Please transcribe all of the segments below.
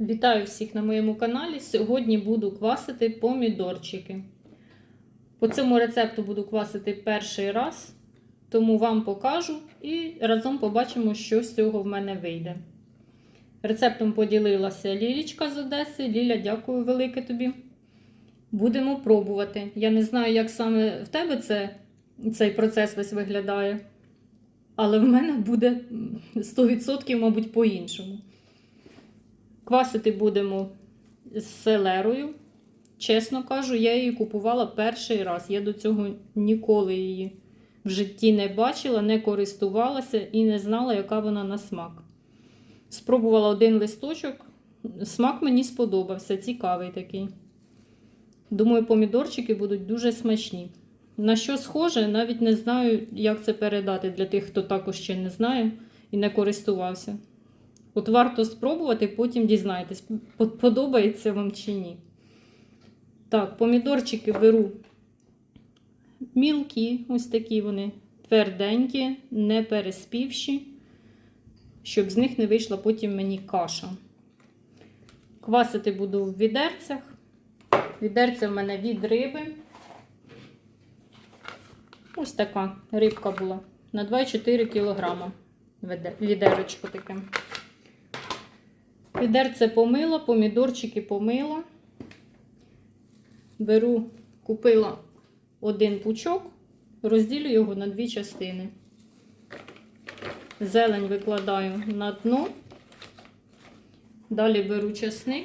Вітаю всіх на моєму каналі. Сьогодні буду квасити помідорчики. По цьому рецепту буду квасити перший раз, тому вам покажу і разом побачимо, що з цього в мене вийде. Рецептом поділилася Лілічка з Одеси. Ліля, дякую велике тобі. Будемо пробувати. Я не знаю, як саме в тебе це, цей процес весь виглядає, але в мене буде 100%, мабуть, по-іншому. Квасити будемо з селерою. Чесно кажу, я її купувала перший раз. Я до цього ніколи її в житті не бачила, не користувалася і не знала, яка вона на смак. Спробувала один листочок. Смак мені сподобався, цікавий такий. Думаю, помідорчики будуть дуже смачні. На що схоже, навіть не знаю, як це передати для тих, хто також ще не знає і не користувався. От варто спробувати, потім дізнаєтесь, подобається вам чи ні. Так, помідорчики беру мілкі, ось такі вони, тверденькі, не переспівші, щоб з них не вийшла потім мені каша. Квасити буду в відерцях. Відерця в мене від риби. Ось така рибка була на 2,4 кг. Відерочко таке. Відерце помила, помідорчики помила. Беру, купила один пучок, розділю його на дві частини. Зелень викладаю на дно. Далі беру часник.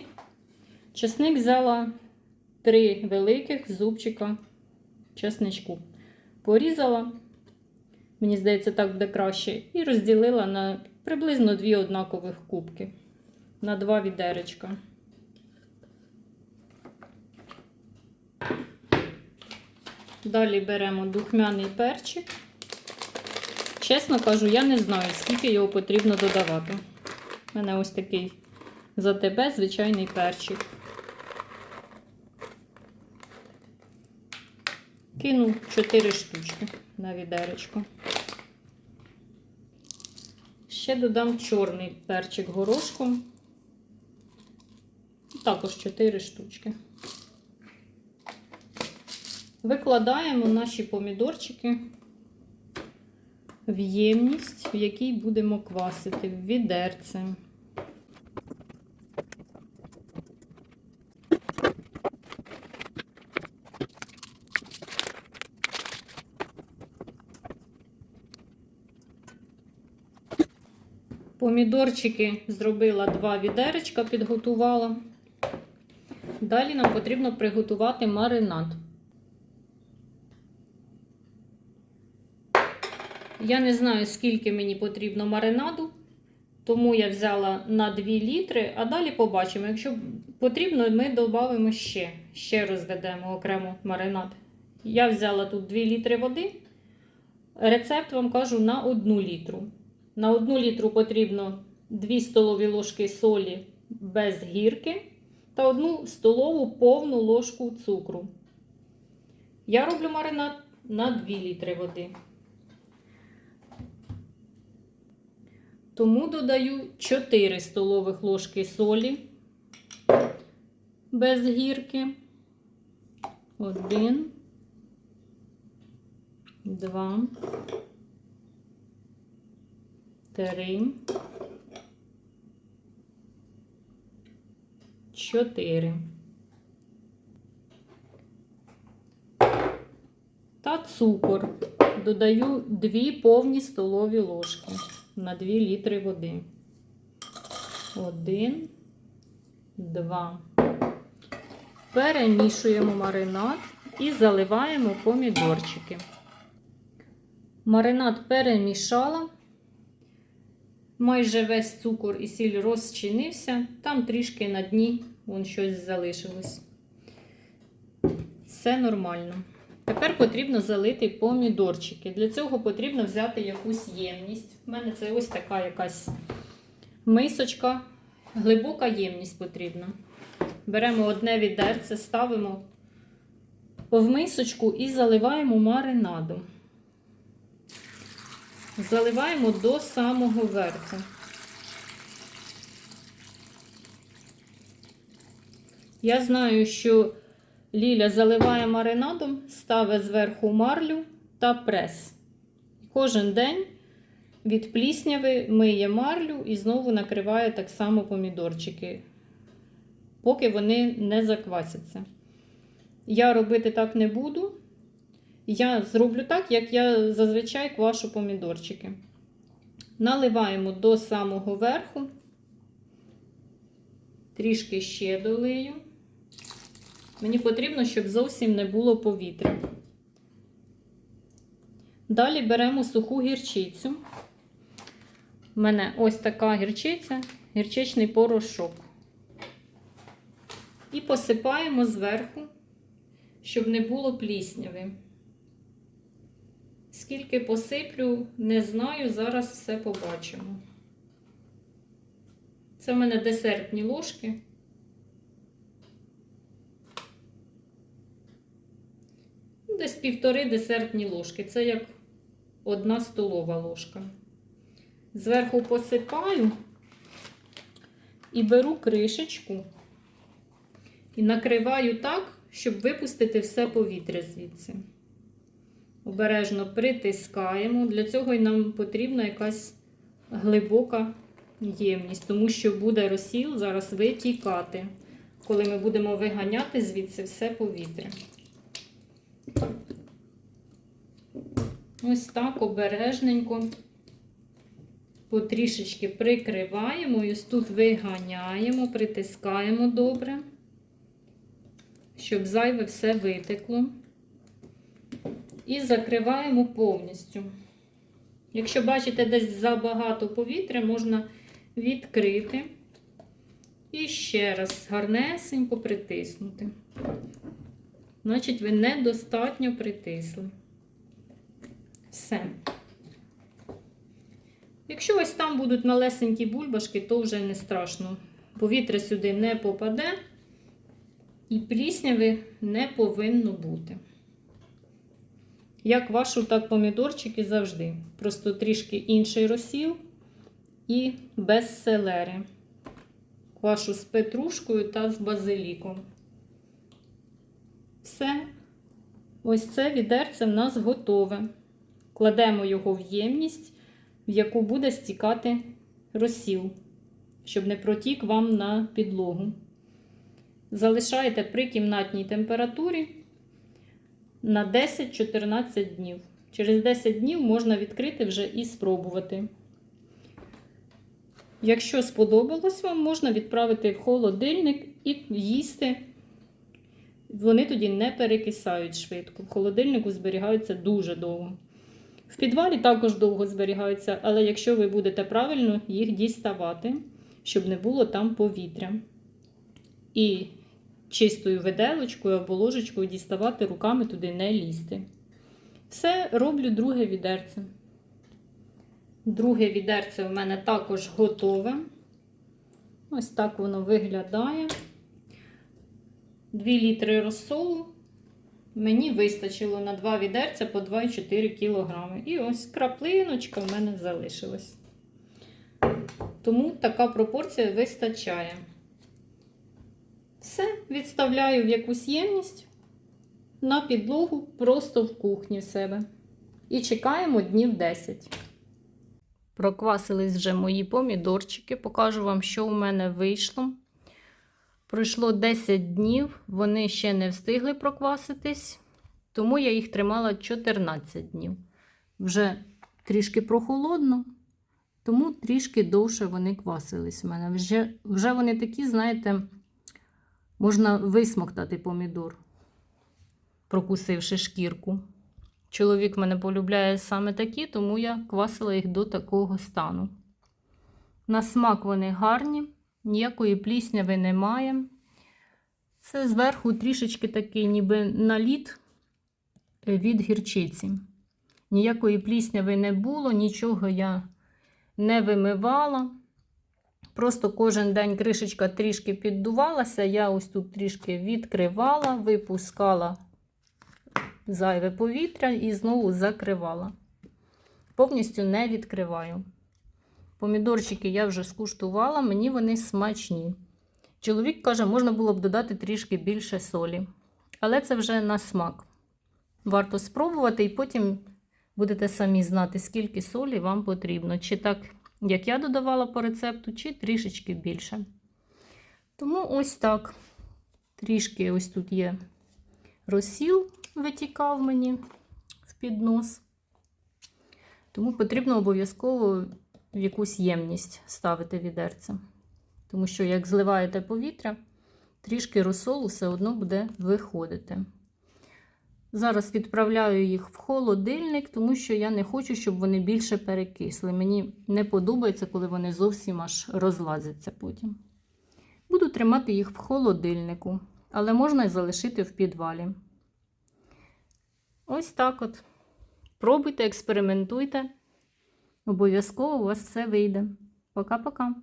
Часник взяла три великих зубчика часничку. Порізала, мені здається, так буде краще, і розділила на приблизно дві однакових кубки на два відеречка. Далі беремо духмяний перчик. Чесно кажу, я не знаю, скільки його потрібно додавати. У мене ось такий за тебе звичайний перчик. Кину 4 штучки на відеречко. Ще додам чорний перчик горошком. Також 4 штучки. Викладаємо наші помідорчики в ємність, в якій будемо квасити в відерце. Помідорчики зробила два відеречка, підготувала. Далі нам потрібно приготувати маринад. Я не знаю, скільки мені потрібно маринаду, тому я взяла на 2 літри, а далі побачимо. Якщо потрібно, ми додамо ще, ще розведемо окремо маринад. Я взяла тут 2 літри води. Рецепт вам кажу на 1 літру. На 1 літру потрібно 2 столові ложки солі без гірки та 1 столову повну ложку цукру. Я роблю маринад на 2 літри води. Тому додаю 4 столових ложки солі без гірки. 1, 2, 3, 4. Та цукор. Додаю 2 повні столові ложки на 2 літри води. 1, 2. Перемішуємо маринад і заливаємо помідорчики. Маринад перемішала. Майже весь цукор і сіль розчинився, там трішки на дні вон щось залишилось. Все нормально. Тепер потрібно залити помідорчики. Для цього потрібно взяти якусь ємність. У мене це ось така якась мисочка, глибока ємність потрібна. Беремо одне відерце, ставимо в мисочку і заливаємо маринадом. Заливаємо до самого верху. Я знаю, що Ліля заливає маринадом, ставить зверху марлю та прес. Кожен день від плісняви миє марлю і знову накриває так само помідорчики, поки вони не заквасяться. Я робити так не буду. Я зроблю так, як я зазвичай квашу помідорчики. Наливаємо до самого верху, трішки ще долию. Мені потрібно, щоб зовсім не було повітря. Далі беремо суху гірчицю. У мене ось така гірчиця, гірчичний порошок. І посипаємо зверху, щоб не було плісняви. Скільки посиплю, не знаю, зараз все побачимо. Це в мене десертні ложки. Десь півтори десертні ложки. Це як одна столова ложка. Зверху посипаю і беру кришечку і накриваю так, щоб випустити все повітря звідси. Обережно притискаємо. Для цього і нам потрібна якась глибока ємність, тому що буде розсіл зараз витікати, коли ми будемо виганяти звідси все повітря. Ось так обережненько потрішечки прикриваємо, і ось тут виганяємо, притискаємо добре, щоб зайве все витекло. І закриваємо повністю. Якщо бачите, десь забагато повітря, можна відкрити і ще раз гарнесенько притиснути. Значить, ви недостатньо притисли. Все. Якщо ось там будуть малесенькі бульбашки, то вже не страшно. Повітря сюди не попаде, і плісняви не повинно бути. Я квашу так помідорчики завжди. Просто трішки інший розсіл і без селери. Квашу з петрушкою та з базиліком. Все. Ось це відерце в нас готове. Кладемо його в ємність, в яку буде стікати розсіл, щоб не протік вам на підлогу. Залишаєте при кімнатній температурі на 10-14 днів. Через 10 днів можна відкрити вже і спробувати. Якщо сподобалось вам, можна відправити в холодильник і їсти. Вони тоді не перекисають швидко. В холодильнику зберігаються дуже довго. В підвалі також довго зберігаються, але якщо ви будете правильно їх діставати, щоб не було там повітря. І чистою виделочкою або ложечкою діставати руками туди не лізти. Все роблю друге відерце. Друге відерце у мене також готове. Ось так воно виглядає. 2 літри розсолу. Мені вистачило на 2 відерця по 2,4 кг. І ось краплиночка в мене залишилась. Тому така пропорція вистачає. Все, відставляю в якусь ємність на підлогу просто в кухні в себе. І чекаємо днів 10. Проквасились вже мої помідорчики. Покажу вам, що у мене вийшло. Пройшло 10 днів, вони ще не встигли прокваситись, тому я їх тримала 14 днів. Вже трішки прохолодно, тому трішки довше вони квасились у мене. Вже, вже вони такі, знаєте, можна висмоктати помідор, прокусивши шкірку. Чоловік мене полюбляє саме такі, тому я квасила їх до такого стану. На смак вони гарні, ніякої плісняви немає. Це зверху трішечки такий, ніби наліт від гірчиці. Ніякої плісняви не було, нічого я не вимивала. Просто кожен день кришечка трішки піддувалася. Я ось тут трішки відкривала, випускала зайве повітря і знову закривала. Повністю не відкриваю. Помідорчики я вже скуштувала, мені вони смачні. Чоловік каже, можна було б додати трішки більше солі. Але це вже на смак. Варто спробувати, і потім будете самі знати, скільки солі вам потрібно. Чи так, як я додавала по рецепту, чи трішечки більше. Тому ось так. Трішки ось тут є розсіл, витікав мені в піднос. Тому потрібно обов'язково в якусь ємність ставити відерце. Тому що, як зливаєте повітря, трішки розсолу все одно буде виходити. Зараз відправляю їх в холодильник, тому що я не хочу, щоб вони більше перекисли. Мені не подобається, коли вони зовсім аж розлазяться потім. Буду тримати їх в холодильнику, але можна і залишити в підвалі. Ось так от. Пробуйте, експериментуйте. Обов'язково у вас все вийде. Пока-пока.